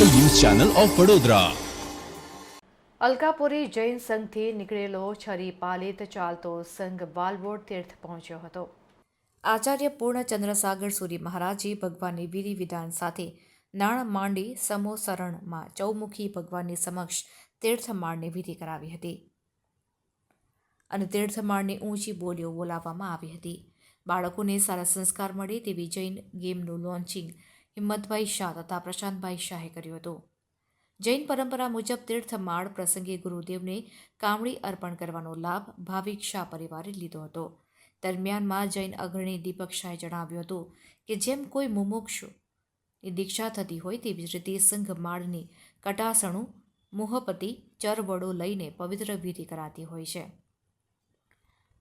Channel of Vadodara. Alkapuri Jain સંઘથી નીકળેલો છરી પાલિત ચાલતો સંઘ વાલવોડ તીર્થ પહોંચ્યો હતો. આચાર્ય પૂર્ણ ચંદ્રસાગર સૂરી મહારાજે ભગવાનની વિધિ વિધાન સાથે નાણ માંડી સમોસરણમાં ચૌમુખી ભગવાનની સમક્ષ તીર્થમાળની વિધિ કરાવી હતી. અને તીર્થમાળની ઊંચી બોલીઓ બોલાવવામાં આવી હતી. બાળકોને સારા સંસ્કાર મળે તેવી જૈન ગેમનું લોન્ચિંગ હિંમતભાઈ શાહ તથા પ્રશાંતભાઈ શાહે કર્યું હતું. જૈન પરંપરા મુજબ તીર્થ માળ પ્રસંગે ગુરુદેવને કામળી અર્પણ કરવાનો લાભ ભાવિક શાહ પરિવારે લીધો હતો. દરમિયાનમાં જૈન અગ્રણી દીપક શાહે જણાવ્યું હતું કે જેમ કોઈ મુમુક્ષુ દીક્ષા થતી હોય તેવી જ રીતે સંઘ માળની કટાસણું મુહપતિ ચરવડો લઈને પવિત્ર વિધિ કરાતી હોય છે.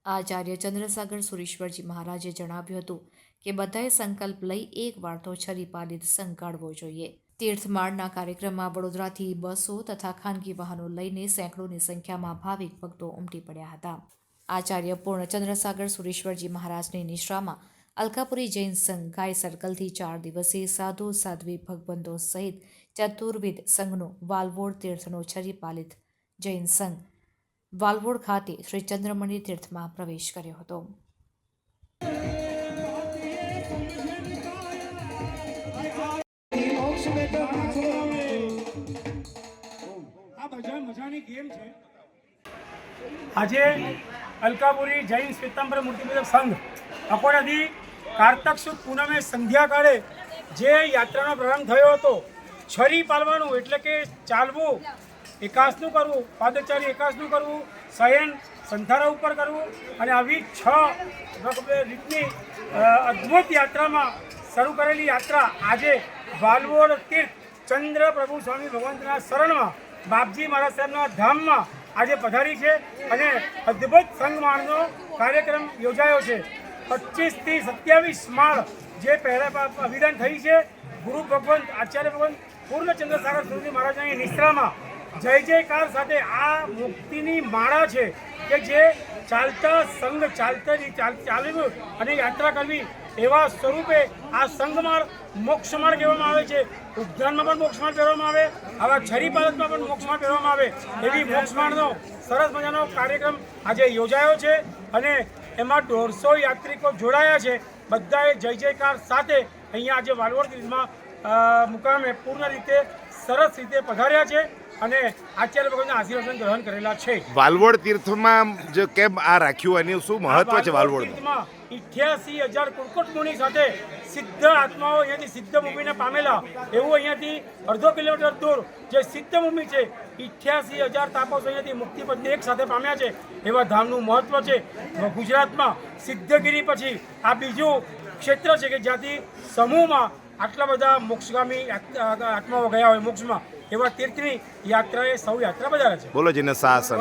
આચાર્ય ચંદ્રસાગર સુરેશ્વરજી મહારાજે જણાવ્યું હતું કે બધાએ સંકલ્પ લઈ એક વાર તો છરી પાલિત સંઘ કાઢવો જોઈએ. તીર્થમાળના કાર્યક્રમમાં વડોદરાથી બસો તથા ખાનગી વાહનો લઈને સેંકડોની સંખ્યામાં ભાવિક ભક્તો ઉમટી પડ્યા હતા. આચાર્ય પૂર્ણ ચંદ્રસાગર સુરેશ્વરજી મહારાજની નિશ્રામાં અલકાપુરી જૈન સંઘ ગાય સર્કલથી ચાર દિવસે સાધુ સાધ્વી ભગવંતો સહિત ચતુર્વિધ સંઘનો વાલવોડ તીર્થનો છરી પાલિત જૈન સંઘ વાલવોડ ખાતે શ્રી ચંદ્રમણી તીર્થમાં પ્રવેશ કર્યો હતો. આજે અલકાપુરી જૈન શ્વેતાંબર મૂર્તિપૂજક સંઘ અકોડાથી કારતક સુદ પૂનમે સંધ્યાકાળે જે યાત્રાનો પ્રારંભ થયો હતો, છરી પાલવાનું એટલે કે ચાલવું, એકાસનું કરવું, પાદચારી એકાસનું કરવું, શયન, સંધારા ઉપર કરવું અને આવી છ રીતની અદ્ભુત યાત્રામાં શરૂ કરેલી યાત્રા આજે વાલવોડ તીર્થ ચંદ્ર પ્રભુ સ્વામી ભગવંતના શરણમાં બાપજી મહારાજ સાહેબના ધામમાં આજે પધારી છે અને અદ્ભુત સંગમાળનો કાર્યક્રમ યોજાયો છે. પચીસથી સત્યાવીસ માળ જે પહેલા અભિધાન થઈ છે. ગુરુ ભગવંત, આચાર્ય ભગવંત પૂર્ણચંદ્ર સાગર સુરજી મહારાજની નિશ્રામાં જય જયકાર સાથે આ મુક્તિની માળા છે કે જે ચાલતા સંઘ ચાલતા ચાલવું અને યાત્રા કરવી એવા સ્વરૂપે આ સંઘમાળ મોક્ષમાળ કહેવામાં આવે છે. ઉદ્યાનમાં પણ મોક્ષમાળ પહેરવામાં આવે આવા છરી પાલકમાં પણ મોક્ષમાળ પહેરવામાં આવે. એવી મોક્ષમાળનો સરસ મજાનો કાર્યક્રમ આજે યોજાયો છે અને એમાં દોઢસો યાત્રિકો જોડાયા છે. બધાએ જય જયકાર સાથે અહીંયા આજે વાલવડ તીર્થમાં મુકામે પૂર્ણ રીતે સરસ રીતે પધાર્યા છે અને આચાર્ય ભગવાનના આશીર્વાદ ગ્રહણ કરેલા છે. વાલવડ તીર્થમાં જે કેમ આ રાખ્યું? એનું શું મહત્વ છે વાલવડનું ઇઠ્યાસી હજાર કુરકુટ મુનિ સાથે સિદ્ધ આત્માઓ અહીંયાથી સિદ્ધ ભૂમિને પામેલા. એવું અહીંયાથી અડધો કિલોમીટર દૂર જે સિદ્ધ ભૂમિ છે ઇઠ્યાસી હજાર તાપસો અહીંયાથી મુક્તિ પદ એક સાથે પામ્યા છે. એવા ધામનું મહત્વ છે. ગુજરાતમાં સિદ્ધગીરી પછી આ બીજું ક્ષેત્ર છે કે જ્યાંથી સમૂહમાં આટલા બધા મોક્ષગામી આત્માઓ ગયા હોય મોક્ષમાં. એવા તીર્થની એ સૌ યાત્રા બધા છે. બોલો જેને સાસ